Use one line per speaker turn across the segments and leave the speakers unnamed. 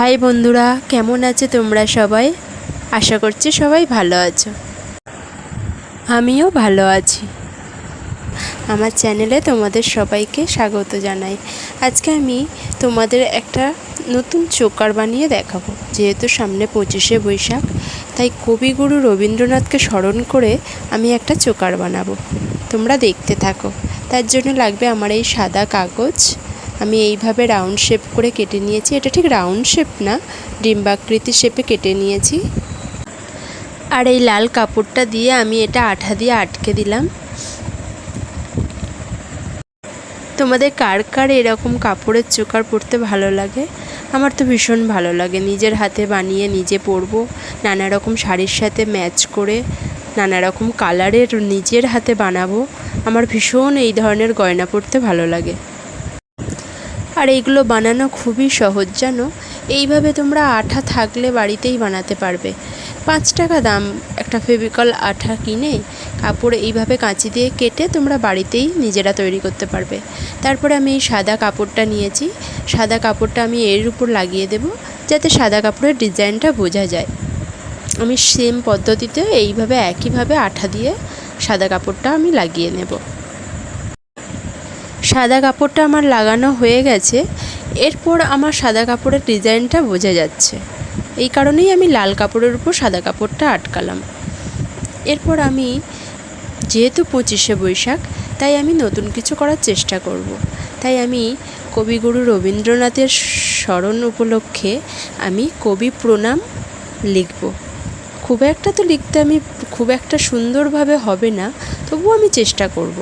High বন্ধুরা, কেমন আছে তোমরা সবাই? আশা করছি সবাই ভালো আছো। আমিও ভালো আছি। আমার চ্যানেলে তোমাদের সবাইকে স্বাগত জানাই। আজকে আমি তোমাদের একটা নতুন চোকার বানিয়ে দেখাবো। যেহেতু সামনে পঁচিশে বৈশাখ, তাই কবিগুরু রবীন্দ্রনাথকে স্মরণ করে আমি একটা চোকার বানাবো। তোমরা দেখতে থাকো। তার জন্য লাগবে আমার এই সাদা কাগজ। আমি এইভাবে রাউন্ড শেপ করে কেটে নিয়েছি। এটা ঠিক রাউন্ড শেপ না, ডিম্বাকৃতি শেপে কেটে নিয়েছি। আর এই লাল কাপড়টা দিয়ে আমি এটা আঠা দিয়ে আটকে দিলাম। তোমাদের কার কার এরকম কাপড়ের চোকার পরতে ভালো লাগে? আমার তো ভীষণ ভালো লাগে। নিজের হাতে বানিয়ে নিজে পরবো, নানা রকম শাড়ির সাথে ম্যাচ করে, নানা রকম কালারের নিজের হাতে বানাবো। আমার ভীষণ এই ধরনের গয়না পরতে ভালো লাগে। আর এইগুলো বানানো খুবই সহজ, জানো? এইভাবে তোমরা আঠা থাকলে বাড়িতেই বানাতে পারবে। পাঁচ টাকা দাম, একটা ফেভিকল আঠা কিনে কাপড় এইভাবে কাঁচি দিয়ে কেটে তোমরা বাড়িতেই নিজেরা তৈরি করতে পারবে। তারপরে আমি এই সাদা কাপড়টা নিয়েছি। সাদা কাপড়টা আমি এর উপর লাগিয়ে দেব, যাতে সাদা কাপড়ের ডিজাইনটা বোঝা যায়। আমি সেম পদ্ধতিতে এইভাবে একইভাবে আঠা দিয়ে সাদা কাপড়টা আমি লাগিয়ে নেব। সাদা কাপড়টা আমার লাগানো হয়ে গেছে। এরপর আমার সাদা কাপড়ের ডিজাইনটা বোঝা যাচ্ছে। এই কারণেই আমি লাল কাপড়ের উপর সাদা কাপড়টা আটকালাম। এরপর আমি, যেহেতু পঁচিশে বৈশাখ, তাই আমি নতুন কিছু করার চেষ্টা করব। তাই আমি কবিগুরু রবীন্দ্রনাথের স্মরণ উপলক্ষে আমি কবি প্রণাম লিখব। খুব একটা তো লিখতে আমি, খুব একটা সুন্দরভাবে হবে না, তবুও আমি চেষ্টা করব।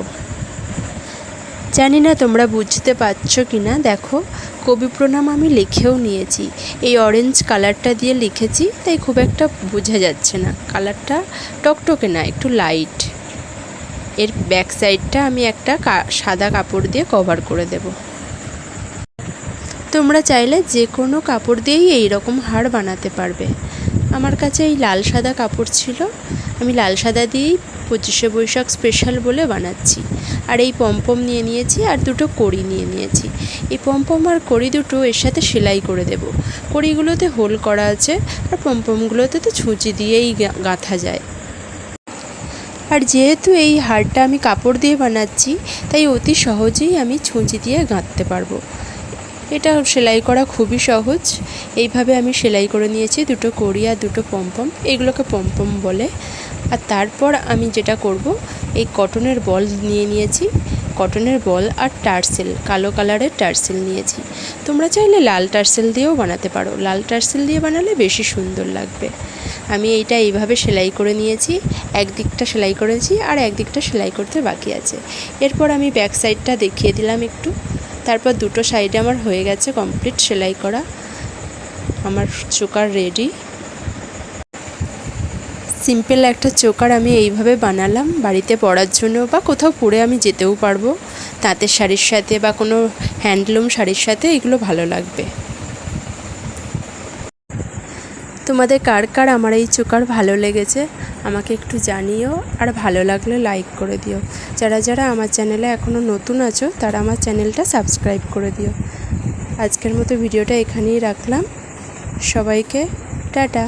জানি না তোমরা বুঝতে পারছ কি না দেখো, কবি প্রণাম আমি লিখেও নিয়েছি। এই অরেঞ্জ কালারটা দিয়ে লিখেছি, তাই খুব একটা বোঝা যাচ্ছে না। কালারটা টকটকে না, একটু লাইটের ব্যাক সাইডটা আমি একটা সাদা কাপড় দিয়ে কভার করে দেব। তোমরা চাইলে যে কোনো কাপড় দিয়েই এই রকম হার বানাতে পারবে। আমার কাছে এই লাল সাদা কাপড় ছিল, আমি লাল সাদা দিয়েই পঁচিশে বৈশাখ স্পেশাল বলে বানাচ্ছি। আর এই পম্পম নিয়ে নিয়েছি আর দুটো কড়ি নিয়ে নিয়েছি। এই পম্পম আর কড়ি দুটো এর সাথে সেলাই করে দেব। কড়িগুলোতে হোল করা আছে আর পম্পমগুলোতে তো ছুঁচি দিয়েই গাঁথা যায়। আর যেহেতু এই হারটা আমি কাপড় দিয়ে বানাচ্ছি, তাই অতি সহজেই আমি ছুঁচি দিয়ে গাঁথতে পারব। এটা সেলাই করা খুবই সহজ। এইভাবে আমি সেলাই করে নিয়েছি দুটো কড়ি আর দুটো পম্পম। এগুলোকে পম্পম বলে। আর তারপর আমি যেটা করব, এই কটনের বল নিয়ে নিয়েছি। কটনের বল আর টার্সেল, কালো কালারের টার্সেল নিয়েছি। তোমরা চাইলে লাল টার্সেল দিয়েও বানাতে পারো। লাল টার্সেল দিয়ে বানালে বেশি সুন্দর লাগবে। আমি এইটা এইভাবে সেলাই করে নিয়েছি। একদিকটা সেলাই করেছি আর একদিকটা সেলাই করতে বাকি আছে। এরপর আমি ব্যাক সাইডটা দেখিয়ে দিলাম একটু। তারপর দুটো সাইডে আমার হয়ে গেছে কমপ্লিট সেলাই করা। আমার চোকার রেডি। সিম্পল একটা চোকার আমি এইভাবে বানালাম। বাড়িতে পরার জন্য বা কোথাও পরে আমি যেতেও পারব। তাঁতের শাড়ির সাথে বা কোনো হ্যান্ডলুম শাড়ির সাথে এগুলো ভালো লাগবে। তোমাদের কার কার আমার এই চোকার ভালো লেগেছে আমাকে একটু জানিও আর ভালো লাগলে লাইক করে দিও। যারা যারা আমার চ্যানেলে এখনও নতুন আছো তারা আমার চ্যানেলটা সাবস্ক্রাইব করে দিও। আজকের মতো ভিডিওটা এখানেই রাখলাম। সবাইকে টাটা।